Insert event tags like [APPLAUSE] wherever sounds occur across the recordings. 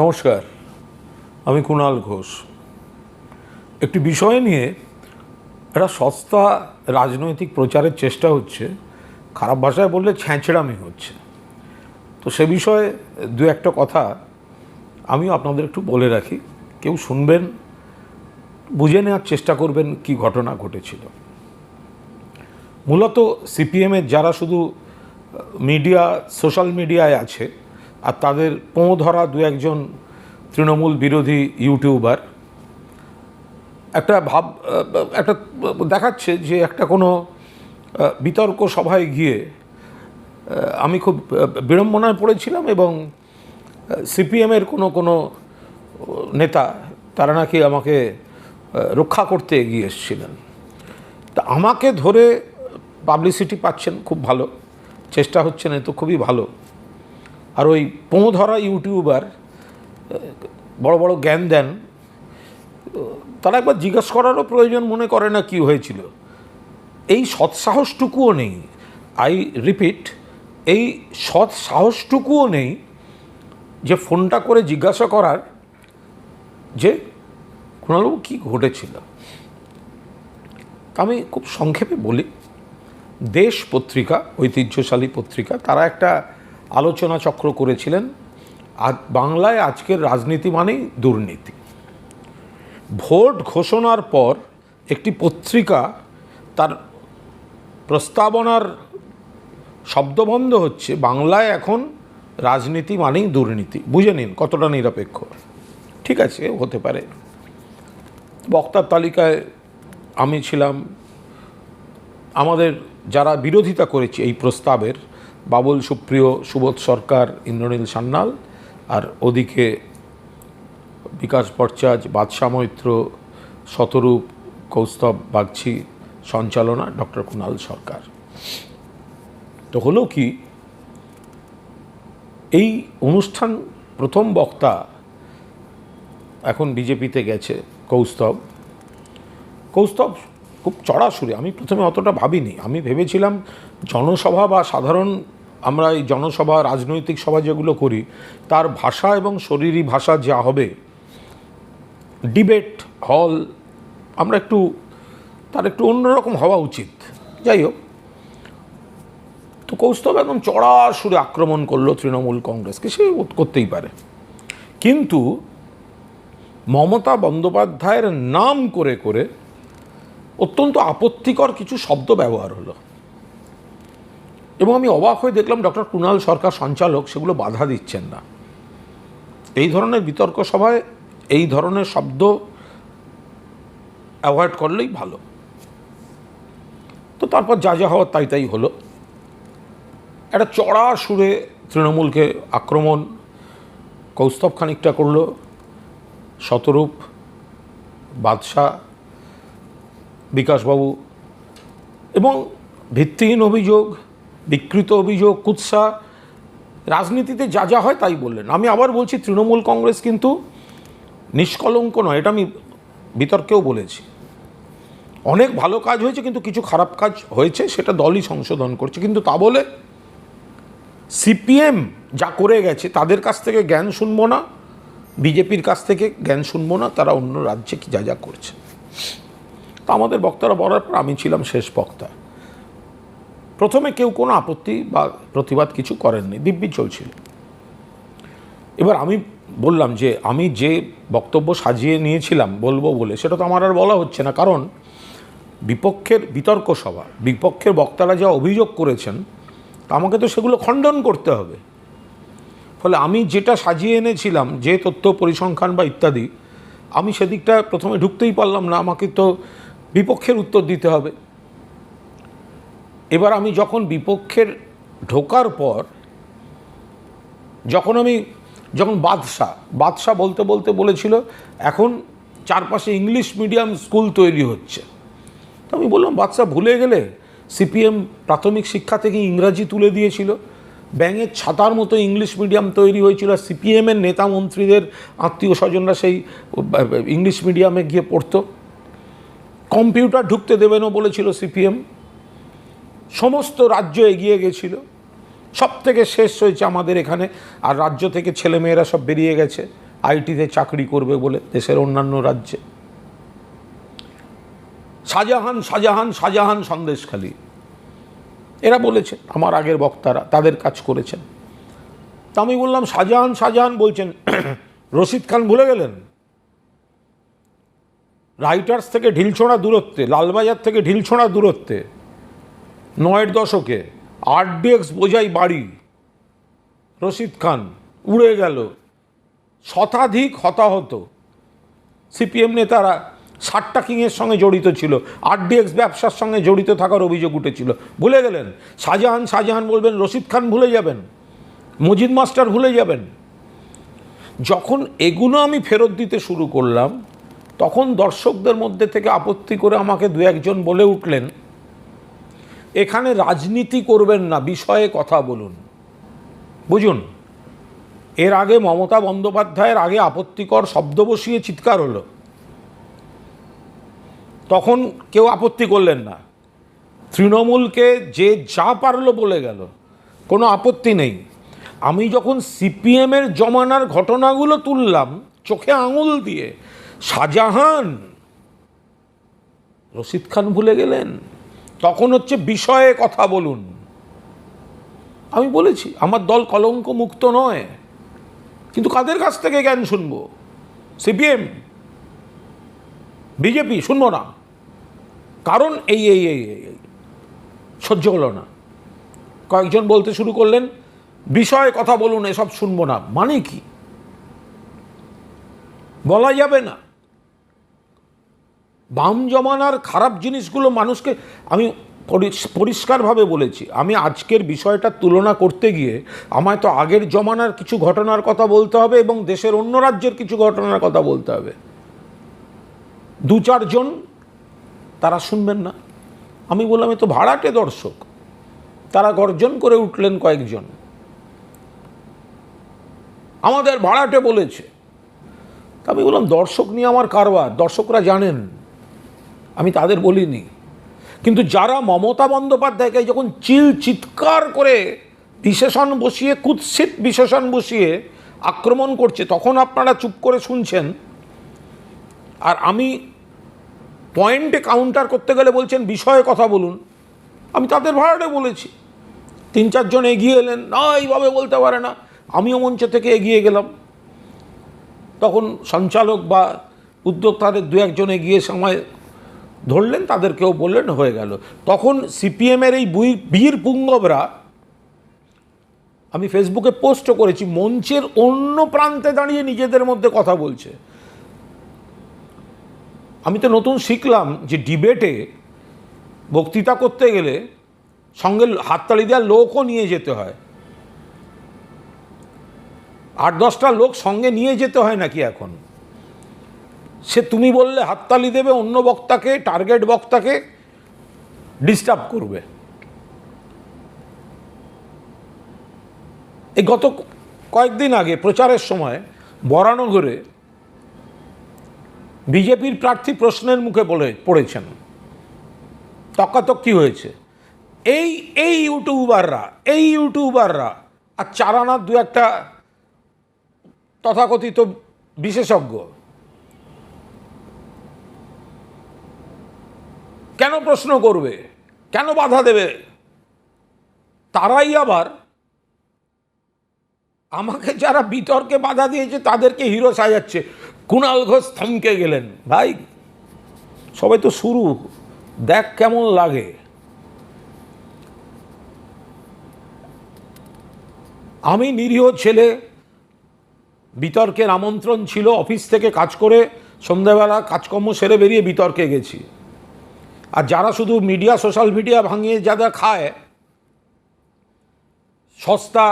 নমস্কার, আমি কুণাল ঘোষ। একটি বিষয় নিয়ে একটা সস্তা রাজনৈতিক প্রচারের চেষ্টা হচ্ছে, খারাপ ভাষায় বললে ছ্যাঁচড়ামি হচ্ছে। তো সে বিষয়ে দু একটা কথা আমিও আপনাদের একটু বলে রাখি। কেউ শুনবেন, বুঝে নেওয়ার চেষ্টা করবেন কি ঘটনা ঘটেছিল। মূলত সিপিএমের যারা শুধু মিডিয়া, সোশ্যাল মিডিয়ায় আছে আর তাদের পোঁ ধরা দু একজন তৃণমূল বিরোধী ইউটিউবার। একটা ভাব, একটা দেখাচ্ছে যে একটা কোনো বিতর্ক সভায় গিয়ে আমি খুব বিড়ম্বনায় পড়েছিলাম এবং সিপিএমের কোনো কোনো নেতা, তারা নাকি আমাকে রক্ষা করতে এগিয়ে এসেছিলেন। তা আমাকে ধরে পাবলিসিটি পাচ্ছেন খুব ভালো, চেষ্টা হচ্ছে না তো খুবই ভালো। আর ওই পোঁ ধরা ইউটিউবার, বড় বড় জ্ঞান দেন, তারা একবার জিজ্ঞেস করারও প্রয়োজন মনে করে না কি হয়েছিল। এই সৎসাহসটুকুও নেই। আই রিপিট, এই সৎ সাহসটুকুও নেই যে ফোনটা করে জিজ্ঞাসা করার যে কুণালবাবু কী ঘটেছিল। আমি খুব সংক্ষেপে বলি। দেশ পত্রিকা, ঐতিহ্যশালী পত্রিকা, তারা একটা আলোচনা চক্র করেছিলেন। বাংলায় আজকের রাজনীতি মানেই দুর্নীতি। ভোট ঘোষণার পর একটি পত্রিকা তার প্রস্তাবনার শব্দবন্ধ হচ্ছে, বাংলায় এখন রাজনীতি মানেই দুর্নীতি। বুঝে নিন কতটা নিরপেক্ষ। ঠিক আছে, হতে পারে। বক্তার তালিকায় আমি ছিলাম। আমাদের যারা বিরোধিতা করেছে এই প্রস্তাবের বাবুল সুপ্রিয় সুবোধ সরকার, ইন্দ্রনীল সান্যাল আর ওদিকে বিকাশ ভট্টাচার্য, বাদশাহ মৈত্র, শতরূপ, কৌস্তব বাগছি সঞ্চালনা ডক্টর কুণাল সরকার। তো হলো কি, এই অনুষ্ঠান প্রথম বক্তা এখন বিজেপিতে গেছে কৌস্তব। কৌস্তব খুব চড়া সুরে আমি প্রথমে অতটা ভাবিনি। আমি ভেবেছিলাম জনসভা বা সাধারণ আমরা এই জনসভা, রাজনৈতিক সভা যেগুলো করি, তার ভাষা এবং শরীরী ভাষা যা হবে, ডিবেট, হল, আমরা একটু, তার একটু অন্যরকম হওয়া উচিত। যাই হোক। তো কৌস্তব একদম চড়া সুরে আক্রমণ করল তৃণমূল কংগ্রেসকে, সে করতেই পারে। কিন্তু মমতা বন্দ্যোপাধ্যায়ের নাম করে করে অত্যন্ত আপত্তিকর কিছু শব্দ ব্যবহার হলো। এবং আমি অবাক হয়ে দেখলাম ডক্টর কুণাল সরকার সঞ্চালক সেগুলো বাধা দিচ্ছেন না। এই ধরনের বিতর্ক সভায় এই ধরনের শব্দ অ্যাভয়েড করলেই ভালো। তো তারপর যা যা হওয়ার তাই তাই হলো। একটা চড়া সুরে তৃণমূলকে আক্রমণ, কৌস্তব খানিকটা করল, শতরূপ, বাদশাহ, বিকাশবাবু এবং ভিত্তিহীন অভিযোগ বিকৃত অভিযোগ, কুৎসা, রাজনীতিতে যা যা হয় তাই বললেন। আমি আবার বলছি, তৃণমূল কংগ্রেস কিন্তু নিষ্কলঙ্ক নয়, এটা আমি বিতর্কেও বলেছি। অনেক ভালো কাজ হয়েছে, কিন্তু কিছু খারাপ কাজ হয়েছে, সেটা দলই সংশোধন করছে। কিন্তু তা বলে সিপিএম যা করে গেছে, তাদের কাছ থেকে জ্ঞান শুনব না, বিজেপির কাছ থেকে জ্ঞান শুনব না, তারা অন্য রাজ্যে কি যা যা করছে। তা আমাদের বক্তারা বলার পর আমি ছিলাম শেষ বক্তা প্রথমে কেউ কোনো আপত্তি বা প্রতিবাদ কিছু করেননি, দিব্যি চলছিল। এবার আমি বললাম যে, আমি যে বক্তব্য সাজিয়ে নিয়েছিলাম, বলব বলে, সেটা তো আমার আর বলা হচ্ছে না। কারণ বিপক্ষের বিতর্ক সভা, বিপক্ষের বক্তারা যা অভিযোগ করেছেন, তা আমাকে তো সেগুলো খণ্ডন করতে হবে। ফলে আমি যেটা সাজিয়ে এনেছিলাম, যে তথ্য পরিসংখ্যান বা ইত্যাদি, আমি সেদিকটা প্রথমে ঢুকতেই পারলাম না, আমাকে তো বিপক্ষের উত্তর দিতে হবে। এবার আমি যখন বিপক্ষের ঢোকার পর, যখন আমি, যখন বাদশাহ বাদশাহ বলতে বলতে বলেছিল, এখন চারপাশে ইংলিশ মিডিয়াম স্কুল তৈরি হচ্ছে। তো আমি বললাম, বাদশাহ ভুলে গেলে সিপিএম প্রাথমিক শিক্ষা থেকে ইংরাজি তুলে দিয়েছিল। ব্যাঙের ছাতার মতো ইংলিশ মিডিয়াম তৈরি হয়েছিল। আর সিপিএমের নেতা মন্ত্রীদের আত্মীয় স্বজনরা সেই, ইংলিশ মিডিয়ামে গিয়ে পড়তো। কম্পিউটার ঢুকতে দেবে না বলেছিল সিপিএম। সমস্ত রাজ্য এগিয়ে গেছিল। সব থেকে শেষ হয়েছে আমাদের এখানে। আর রাজ্য থেকে ছেলেমেয়েরা সব বেরিয়ে গেছে। আইটিতে চাকরি করবে বলে দেশের অন্যান্য রাজ্যে। শাহজাহান শাহজাহান শাহজাহান সন্দেশখালী এরা বলেছে, আমার আগের বক্তারা তাদের কাজ করেছেন। তা আমি বললাম, শাহজাহান শাহজাহান বলছেন, [CLEARS THROAT] রশিদ খান ভুলে গেলেন? রাইটার্স থেকে ঢিলছোড়া দূরত্বে, লালবাজার থেকে ঢিলছোড়া দূরত্বে নয়ের দশকে আরডিএক্স বোঝাই বাড়ি। রশিদ খান, উড়ে গেল। শতাধিক হতাহত। সিপিএম নেতারা সাতটা কিংয়ের সঙ্গে জড়িত ছিল। আরডিএক্স ব্যবসার সঙ্গে জড়িত থাকার অভিযোগ উঠেছিল। ভুলে গেলেন? শাহজাহান শাহজাহান বলবেন, রশিদ খান ভুলে যাবেন? মজিদ মাস্টার ভুলে যাবেন? যখন এগুলো আমি ফেরত দিতে শুরু করলাম, তখন দর্শকদের মধ্যে থেকে আপত্তি করে আমাকে দু একজন বলে উঠলেন এখানে রাজনীতি করবেন না, বিষয়ে কথা বলুন। বুঝুন? এর আগে মমতা বন্দ্যোপাধ্যায়ের আগে আপত্তিকর শব্দ বসিয়ে চিৎকার হলো। তখন কেউ আপত্তি করলেন না। তৃণমূলকে যে যা পারল বলে গেল, কোনো আপত্তি নেই। আমি যখন সিপিএমের জমানার ঘটনাগুলো তুললাম, চোখে আঙুল দিয়ে, শাহজাহান, রশিদ খান ভুলে গেলেন? তখন হচ্ছে বিষয়ে কথা বলুন। আমি বলেছি, আমার দল কলঙ্ক মুক্ত নয়। কিন্তু কাদের কাছ থেকে জ্ঞান শুনব? সিপিএম? বিজেপি? শুনব না। কারণ এই এই এই এই। সহ্য হলো না। কয়েকজন বলতে শুরু করলেন, বিষয়ে কথা বলুন, এসব শুনব না। মানে কি? বলা যাবে না। বাম জমানার খারাপ জিনিসগুলো মানুষকে আমি পরি- পরিষ্কারভাবে বলেছি। আমি আজকের বিষয়টা তুলনা করতে গিয়ে আমায় তো আগের জমানার কিছু ঘটনার কথা বলতে হবে এবং দেশের অন্য রাজ্যের কিছু ঘটনার কথা বলতে হবে। দু চারজন, তারা শুনবেন না। আমি বললাম, এ তো ভাড়াটে দর্শক। তারা গর্জন করে উঠলেন কয়েকজন। আমাদের ভাড়াটে বলেছে। আমি বললাম, দর্শক নিয়ে আমার কারবার। দর্শকরা জানেন। আমি তাদের বলিনি। কিন্তু যারা মমতা বন্দ্যোপাধ্যায়কে যখন চিল চিৎকার করে বিশেষণ বসিয়ে, কুৎসিত বিশেষণ বসিয়ে আক্রমণ করছে, তখন আপনারা চুপ করে শুনছেন। আর আমি পয়েন্টে কাউন্টার করতে গেলে বলছেন, বিষয়ে কথা বলুন। আমি তাদের ভাড়াটে বলেছি। তিন চারজন এগিয়ে এলেন, না, এইভাবে বলতে পারে না। আমিও মঞ্চ থেকে এগিয়ে গেলাম। তখন সঞ্চালক বা উদ্যোক্তাদের দু একজন এগিয়ে সময় ধরলেন, তাদেরকেও বললেন, হয়ে গেল। তখন সিপিএমের এই বীর পুঙ্গবরা, আমি ফেসবুকে পোস্টও করেছি, মঞ্চের অন্য প্রান্তে দাঁড়িয়ে নিজেদের মধ্যে কথা বলছে। আমি তো নতুন শিখলাম যে ডিবেটে বক্তৃতা করতে গেলে সঙ্গে হাততালি দেওয়ার লোকও নিয়ে যেতে হয়। আট দশটা লোক সঙ্গে নিয়ে যেতে হয় নাকি এখন? সে তুমি বললে হাততালি দেবে, অন্য বক্তাকে টার্গেট বক্তাকে ডিস্টার্ব করবে। এই গত কয়েকদিন আগে, প্রচারের সময়, বরানগরে বিজেপির প্রার্থী প্রশ্নের মুখে বলে, পড়েছেন। তকাতকি হয়েছে। এই এই ইউটিউবাররা এই ইউটিউবাররা, আর চারানার দু একটা তথাকথিত বিশেষজ্ঞ কেন প্রশ্ন করবে? কেন বাধা দেবে? তারাই আবার আমাকে যারা বিতর্কে বাধা দিয়েছে, তাদেরকে হিরো সাজাচ্ছে। কুণাল ঘোষ থমকে গেলেন। ভাই, সবাই তো শুরু। দেখ কেমন লাগে। আমি নিরীহ ছেলে, বিতর্কের আমন্ত্রণ ছিল অফিস থেকে কাজ করে সন্ধ্যাবেলা কাজকর্ম সেরে বেরিয়ে বিতর্কে গেছি। আর যারা শুধু মিডিয়া, সোশ্যাল মিডিয়া ভাঙিয়ে যারা খায়, সস্তা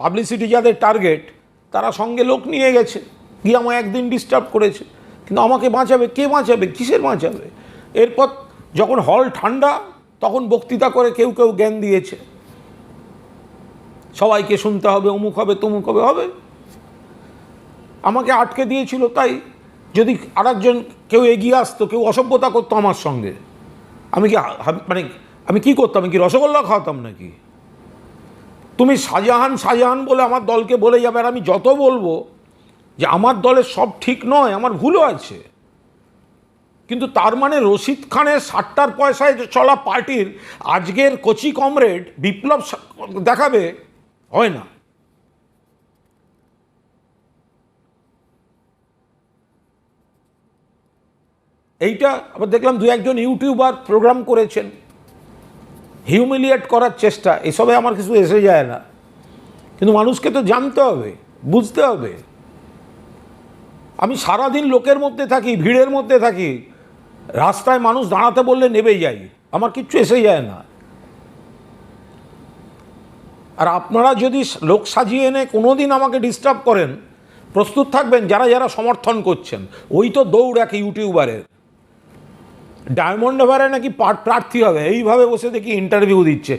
পাবলিসিটি যাদের টার্গেট, তারা সঙ্গে লোক নিয়ে গেছে, গিয়ে আমায় একদিন ডিস্টার্ব করেছে। কিন্তু আমাকে বাঁচাবে, কে বাঁচাবে, কিসের বাঁচাবে? এরপর যখন হল ঠান্ডা, তখন বক্তৃতা করে কেউ কেউ জ্ঞান দিয়েছে। সবাইকে শুনতে হবে, অমুক হবে, তমুক হবে হবে। আমাকে আটকে দিয়েছিল, তাই যদি আরেকজন কেউ এগিয়ে আসতো, কেউ অসভ্যতা করতো আমার সঙ্গে, আমি কি মানে আমি কি করতাম? কি রসগোল্লা খাওয়াতাম নাকি? তুমি শাহজাহান শাহজাহান বলে আমার দলকে বলে যাবে আর আমি যত বলব যে আমার দলের সব ঠিক নয়, আমার ভুলও আছে কিন্তু তার মানে রশিদ খানের ষাটটার পয়সায় চলা পার্টির আজকের কচি কমরেড বিপ্লব দেখাবে? হয় না। এইটা আবার দেখলাম দু একজন ইউটিউবার প্রোগ্রাম করেছেন। হিউমিলিয়েট করার চেষ্টা, এসবে আমার কিছু এসে যায় না। কিন্তু মানুষকে তো জানতে হবে, বুঝতে হবে। আমি সারাদিন লোকের মধ্যে থাকি, ভিড়ের মধ্যে থাকি, রাস্তায় মানুষ দাঁড়াতে বললে নেবে যাই, আমার কিচ্ছু এসে যায় না। আর আপনারা যদি লোক সাজিয়ে এনে কোনো দিন আমাকে ডিস্টার্ব করেন, প্রস্তুত থাকবেন যারা যারা সমর্থন করছেন। ওই তো দৌড় এক ইউটিউবারের। ডায়মন্ড এভারে নাকি প্রার্থী হবে। এইভাবে বসে দেখি ইন্টারভিউ দিচ্ছে।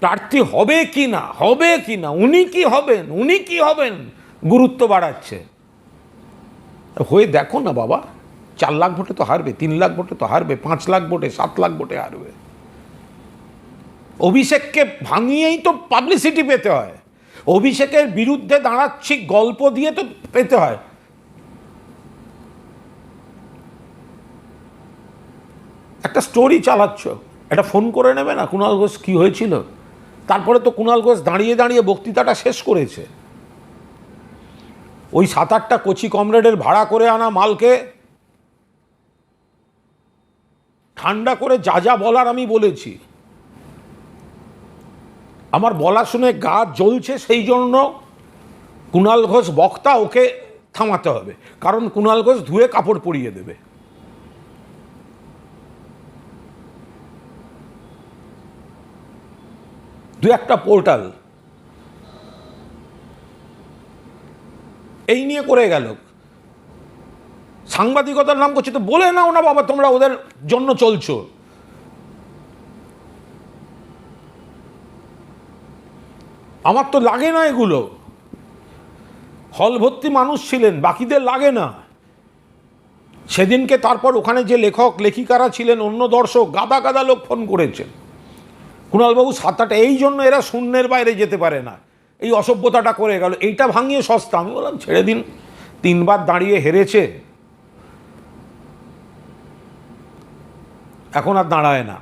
প্রার্থী হবে কি না? হবে কি না? উনি কি হবেন? উনি কি হবেন? গুরুত্ব বাড়াচ্ছে। হয়ে দেখো না বাবা, চার লাখ ভোটে তো হারবে, তিন লাখ ভোটে তো হারবে, পাঁচ লাখ ভোটে, সাত লাখ ভোটে হারবে। অভিষেককে ভাঙিয়েই তো পাবলিসিটি পেতে হয়। অভিষেকের বিরুদ্ধে দাঁড়াচ্ছি, গল্প দিয়ে তো পেতে হয়। একটা স্টোরি চালাচ্ছ। একটা ফোন করে নেবে না কুণাল ঘোষ কী হয়েছিল? তারপরে তো কুণাল ঘোষ দাঁড়িয়ে দাঁড়িয়ে বক্তৃতাটা শেষ করেছে। ওই সাত আটটা কচি কমরেডের ভাড়া করে আনা মালকে ঠান্ডা করে যা যা বলার আমি বলেছি। আমার বলা শুনে গা জ্বলছে সেই জন্য কুণাল ঘোষ বক্তা ওকে থামাতে হবে। কারণ কুণাল ঘোষ ধুয়ে কাপড় পরিয়ে দেবে। দু একটা পোর্টাল। এই নিয়ে করে গেল। সাংবাদিকতার নাম করছে তো বলে নাও না বাবা, তোমরা ওদের জন্য চলছো। আমার তো লাগে না এগুলো। হল ভর্তি মানুষ ছিলেন, বাকিদের লাগে না। সেদিনকে তারপর ওখানে যে লেখক, লেখিকারা ছিলেন, অন্য দর্শক, গাদা গাদা লোক ফোন করেছেন। কুণালবাবু সাত আট এই জন্য এরা শূন্যের বাইরে যেতে পারে না। এই অসভ্যতাটা করে গেল। এইটা ভাঙিয়ে সস্তা। আমি বললাম, ছেড়ে দিন। তিনবার দাঁড়িয়ে হেরেছে। এখন আর দাঁড়ায় না।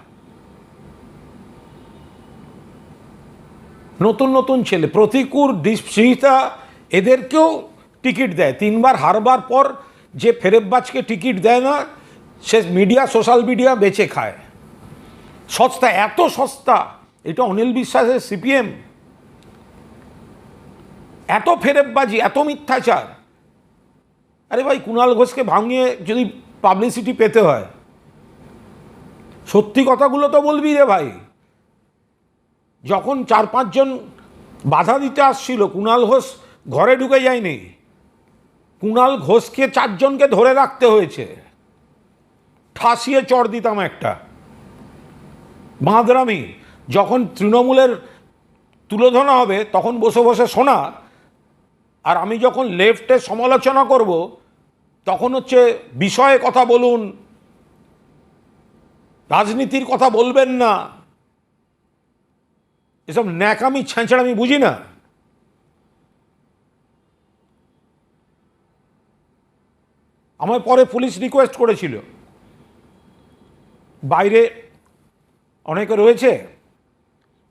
নতুন নতুন ছেলে। প্রতিকূল দৃষ্টিতা এদেরকেও টিকিট দেয়। তিনবার হারবার পর যে ফেরেববাজকে টিকিট দেয় না, সে মিডিয়া, সোশ্যাল মিডিয়া বেচে খায়। সস্তা, এত সস্তা। এটা অনিল বিশ্বাসের সিপিএম। এত ফেরেববাজি, এত মিথ্যাচার। আরে ভাই কুণাল ঘোষকে ভাঙিয়ে যদি পাবলিসিটি পেতে হয়, সত্যি কথাগুলো তো বলবি রে ভাই। যখন চার পাঁচজন বাধা দিতে আসছিল কুণাল ঘোষ ঘরে ঢুকে যায়নি। কুণাল ঘোষকে চারজনকে ধরে রাখতে হয়েছে। ঠাসিয়ে চড় দিতাম একটা। বাঁদরামি যখন তৃণমূলের তুলোধনা হবে, তখন বসে বসে শোনা। আর আমি যখন লেফটের সমালোচনা করব, তখন হচ্ছে বিষয়ে কথা বলুন, রাজনীতির কথা বলবেন না। এসব ন্যাকামি ছ্যাঁচড় আমি বুঝি না। আমার পরে পুলিশ রিকোয়েস্ট করেছিল। বাইরে অনেকে রয়েছে,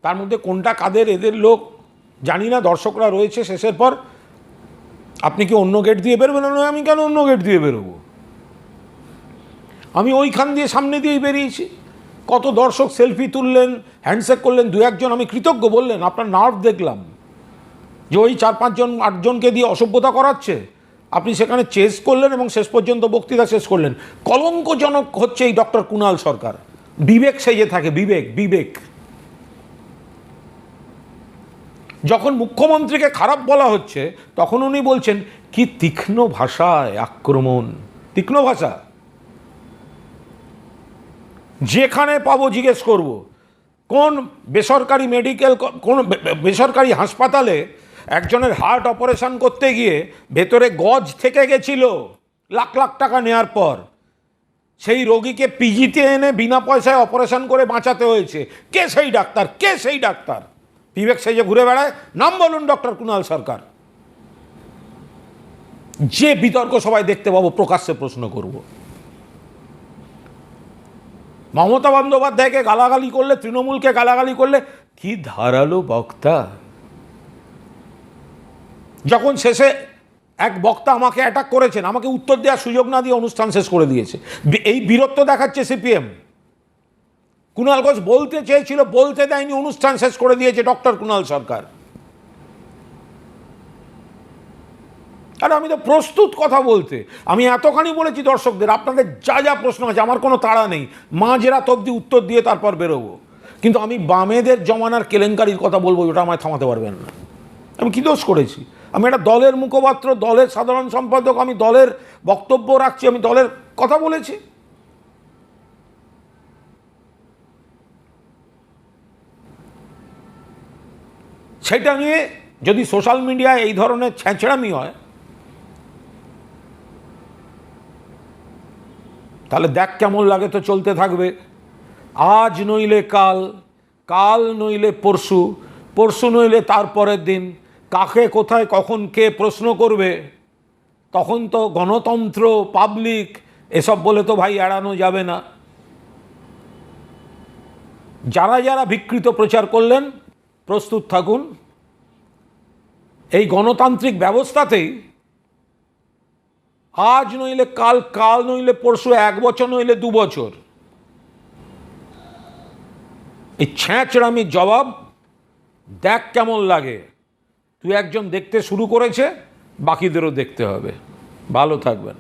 তার মধ্যে কোনটা কাদের, এদের লোক জানি না, দর্শকরা রয়েছে শেষের পর। আপনি কি অন্য গেট দিয়ে বেরোবেন না আমি কেন অন্য গেট দিয়ে বেরোবো? আমি ওইখান দিয়ে সামনে দিয়েই বেরিয়েছি। কত দর্শক সেলফি তুললেন হ্যান্ডশেক করলেন, দু একজন আমি কৃতজ্ঞ বললেন, আপনার নার্ভ দেখলাম যে ওই চার পাঁচজন, আটজনকে দিয়ে অসভ্যতা করাচ্ছে। আপনি সেখানে চেস করলেন এবং শেষ পর্যন্ত বক্তৃতা শেষ করলেন। কলঙ্কজনক হচ্ছে এই ডক্টর কুণাল সরকার। বিবেক সেজে থাকে, বিবেক বিবেক। যখন মুখ্যমন্ত্রীকে খারাপ বলা হচ্ছে, তখন উনি বলছেন, কি তীক্ষ্ণ ভাষায় আক্রমণ? তীক্ষ্ণ ভাষা। যেখানে পাবো জিজ্ঞেস করব, কোন বেসরকারি মেডিকেল কোন বেসরকারি হাসপাতালে একজনের হার্ট অপারেশন করতে গিয়ে ভেতরে গজ থেকে গেছিল, লাখ লাখ টাকা নেওয়ার পর। সেই রোগীকে পিজিতে এনে বিনা পয়সায় অপারেশন করে বাঁচাতে হয়েছে। কে সেই ডাক্তার? কে সেই ডাক্তার? বিবেক সেজে ঘুরে বেড়ায়। নাম বলুন ডক্টর কুণাল সরকার। যে বিতর্ক সবাই দেখতে পাবো, প্রকাশ্যে প্রশ্ন করব। মমতা বন্দ্যোপাধ্যায়কে গালাগালি করলে, তৃণমূলকে গালাগালি করলে কি ধারালো বক্তা? যখন শেষে এক বক্তা আমাকে অ্যাটাক করেছেন, আমাকে উত্তর দেওয়ার সুযোগ না দিয়ে অনুষ্ঠান শেষ করে দিয়েছে। এই বীরত্ব দেখাচ্ছে সিপিএম। কুণাল ঘোষ বলতে চেয়েছিল, বলতে দেয়নি, অনুষ্ঠান শেষ করে দিয়েছে ডক্টর কুণাল সরকার। আর আমি তো প্রস্তুত কথা বলতে, আমি এতখানি বলেছি দর্শকদের, আপনাদের যা যা প্রশ্ন আছে, আমার কোনো তাড়া নেই। মাঝরাত অব্দি উত্তর দিয়ে তারপর বেরোবো। কিন্তু আমি বামেদের জমানার কেলেঙ্কারির কথা বলব, ওটা আমায় থামাতে পারবেন না। আমি কী দোষ করেছি? আমি একটা দলের মুখপাত্র, দলের সাধারণ সম্পাদক, আমি দলের বক্তব্য রাখছি, আমি দলের কথা বলেছি। সেটা নিয়ে যদি সোশ্যাল মিডিয়ায় এই ধরনের ছ্যাঁচড়ামি হয়, তাহলে দেখ কেমন লাগে তো চলতে থাকবে। আজ নইলে কাল কাল নইলে পরশু পরশু নইলে তারপরের দিন। কাকে, কোথায়, কখন কে প্রশ্ন করবে? তখন তো গণতন্ত্র, পাবলিক, এসব বলে তো ভাই এড়ানো যাবে না। যারা যারা বিকৃত প্রচার করলেন, প্রস্তুত থাকুন। এই গণতান্ত্রিক ব্যবস্থাতেই আজ নইলে কাল কাল নইলে পরশু, এক বছর নইলে দু বছর। এই ছ্যাঁচড়ামির জবাব দেখ কেমন লাগে। তুই একজন দেখতে শুরু করেছে বাকিদেরও দেখতে হবে। ভালো থাকবেন।